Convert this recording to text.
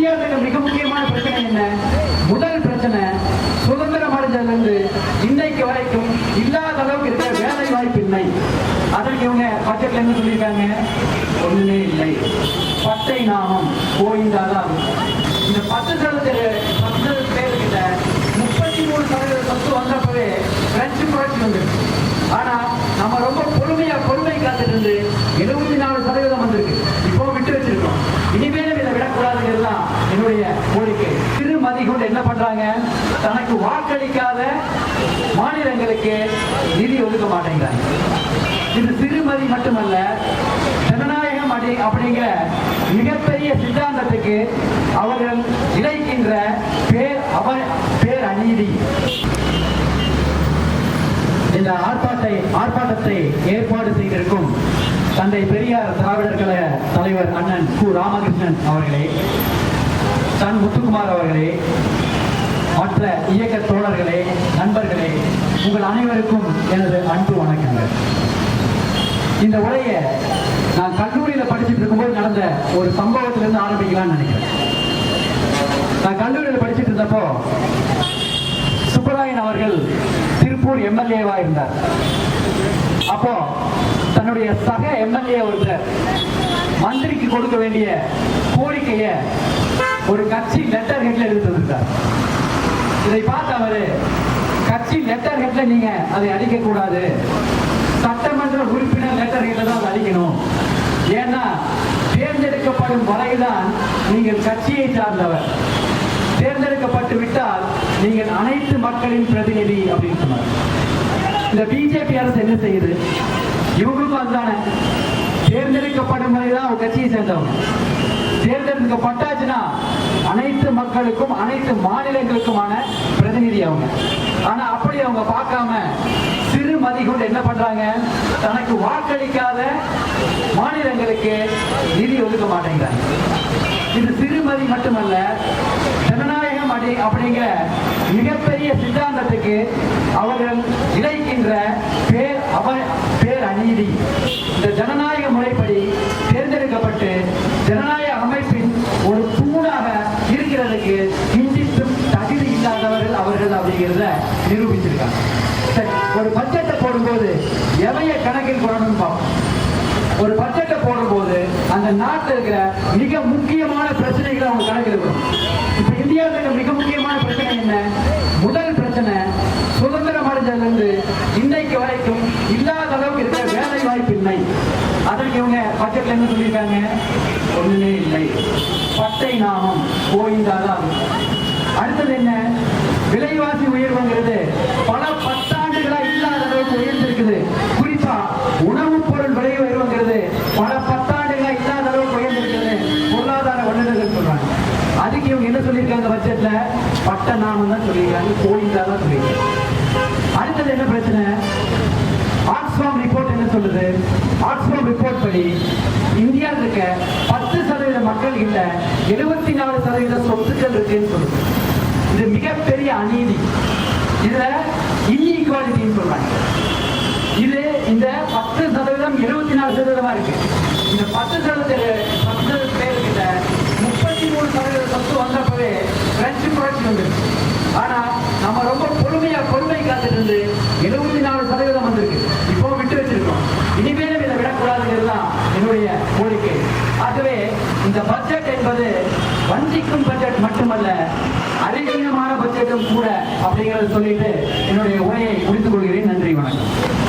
இந்தியாவில் மிக முக்கியமான பிரச்சனை என்ன? முதல் பிரச்சனை சுதந்திரம் அடைஞ்சதுலேருந்து இன்னைக்கு வரைக்கும் இல்லாத அளவுக்கு இருக்கிற வேலை வாய்ப்பின்மை அதற்கு இவங்க பட்ஜெட்ல என்ன சொல்லியிருக்காங்க? ஒண்ணுமே இல்லை. பட்டை நாமம் கோயிந்தாதான் இந்த பத்து சதவீத பத்து பேர்கிட்ட முப்பத்தி மூணு சதவீத சொத்து வந்தப்பவே பிரெஞ்சு புரட்சி வந்துருக்கு ஆனா நம்ம ரொம்ப பொறுமையா பொறுமை காத்துட்டு இருந்து எழுபத்தி நாலு சதவீதம் வந்திருக்கு இப்போ விட்டு வச்சிருக்கோம் இனிமேலும் இதை விடக்கூடாதுங்கிறது தான் என்னுடைய கோரிக்கை. திருமதி கொண்டு என்ன பண்றாங்க? தனக்கு வாக்களிக்காத மாநிலங்களுக்கு நிதி ஒதுக்க மாட்டேங்கிறாங்க. இது திருமதி மட்டுமல்ல ஜனநாயகம் அடி அப்படிங்கிற மிகப்பெரிய சித்தாந்தத்துக்கு அவர்கள் இழைக்கின்ற பேர் அவ பேர் அநீதி. இந்த ஆர்ப்பாட்டை ஆர்ப்பாட்டத்தை ஏற்பாடு செய்திருக்கும் தந்தை பெரியார் திராவிடர் கழக தலைவர் அண்ணன் கு. ராமகிருஷ்ணன் அவர்களே சன் முத்துக்குமார் அவர்களே மற்ற இயக்க தோழர்களே நண்பர்களே உங்கள் அனைவருக்கும் எனது அன்பு வணக்கங்கள். இந்த உரையை நான் கல்லூரியில படிச்சுட்டு இருக்கும்போது நடந்த ஒரு சம்பவத்திலிருந்து ஆரம்பிக்கலாம்னு நினைக்கிறேன். நான் கல்லூரியில் படிச்சுட்டு இருந்தப்போ சுப்பராயன் அவர்கள் திருப்பூர் எம்எல்ஏவா இருந்தார். அப்போ தன்னுடைய சக எம்எல்ஏ ஒருத்தர் மந்திரிக்கு கொடுக்க வேண்டிய கோரிக்கையை ஒரு கட்சி லெட்டர் ஹெட்ல எடுத்திருந்தார். இதை பார்த்த அவரு கட்சி லெட்டர் ஹெட்ல நீங்க அதை அடிக்க கூடாது. சட்டமன்ற உறுப்பினர் லெட்டர் ஹெட்ல தான் அதை அடிக்கணும் ஏன்னா தேர்ந்தெடுக்கப்படும் வரைதான் நீங்கள் கட்சியை சார்ந்தவர். தேர்ந்தெடுக்கப்பட்டு விட்டால் நீங்கள் அனைத்து மக்களின் பிரதிநிதி அப்படின்னு சொன்னார். இந்த பிஜேபி அரசு என்ன செய்யுது? இவங்களுக்கும் அதுதானே. தேர்ந்தெடுக்கப்படும் வரைதான் அவங்க கட்சியை சேர்ந்தவங்க. தேர்ந்தெடுக்கப்பட்டாச்சுன்னா அனைத்து மக்களுக்கும் அனைத்து மாநிலங்களுக்குமான பிரதிநிதி அவங்க. ஆனா அப்படி அவங்க பார்க்காம சிறு மதி கொண்டு என்ன பண்றாங்க? தனக்கு வாக்களிக்காத மாநிலங்களுக்கு நிதி ஒதுக்க மாட்டேங்கிறாங்க. இது சிறுமதி மட்டுமல்ல ஜனநாயகம் அடி அப்படிங்கிற மிகப்பெரிய சித்தாந்தத்தை ஜனநாயக அமைப்பின் ஒரு தூணாக இருக்கிறதுக்கு கிஞ்சித்தும் தகுதி இல்லாதவர்கள் அவர்கள் அப்படிங்கிறத நிரூபிச்சிருக்காங்க ஒரு பட்ஜெட்டை போடும்போது எவைய கணக்கில் போடணும் பார்ப்போம். ஒரு பட்ஜெட்டை போடும்போது அந்த நாட்டில் இருக்கிற மிக முக்கியமான பிரச்சனைகளை அவங்க கணக்கில் இருக்கணும் இப்ப இந்தியாவில் இருக்கிற மிக முக்கியமான பிரச்சனை என்ன? முதல் பிரச்சனை சுதந்திரம் அடைஞ்சதுலேருந்து இன்னைக்கு வரைக்கும் இல்லாத அளவுக்கு இருக்கிற வேலை வாய்ப்பின்மை அதற்கு இவங்க பட்ஜெட்ல என்ன சொல்லியிருக்காங்க. ஒண்ணுமே இல்லை. பட்டை நாமம் கோயிந்தாதான் அடுத்தது என்ன? விலைவாசி உயர்வுங்கிறது பல பத்தாண்டுகளா இல்லாத அளவுக்கு உயர்ந்திருக்குது. குறிப்பா உணவுப் பொருள் விலை உயர்வுங்கிறது பல பத்தாண்டுகளா இல்லாத அளவுக்கு உயர்ந்திருக்குது பொருளாதார வல்லுநர்கள் சொல்றாங்க. அதுக்கு இவங்க என்ன சொல்லியிருக்காங்க பட்ஜெட்ல? பட்ட நாமம் தான் சொல்லியிருக்காங்க கோயிந்தாதான் சொல்லியிருக்காங்க. அடுத்தது என்ன பிரச்சனை? ஆக்ஸ்பாம் ரிப்போர்ட் என்ன சொல்லுது? ஆக்ஸ்பாம் ரிப்போர்ட் படி இந்தியாவில் இருக்க பத்து சதவீத மக்கள் கிட்ட எழுபத்தி நாலு சதவீத சொத்துக்கள் இருக்குன்னு சொல்லுது. இது மிகப்பெரிய அநீதி. இதுல இன்இக்வாலிட்டின்னு சொல்றாங்க. இது இந்த ஆகவே இந்த பட்ஜெட் என்பது வஞ்சிக்கும் பட்ஜெட் மட்டுமல்ல அதிகமான பட்ஜெட்டும் கூட அப்படிங்கிறத சொல்லிட்டு என்னுடைய உரையை முடித்துக் கொள்கிறேன். நன்றி வணக்கம்.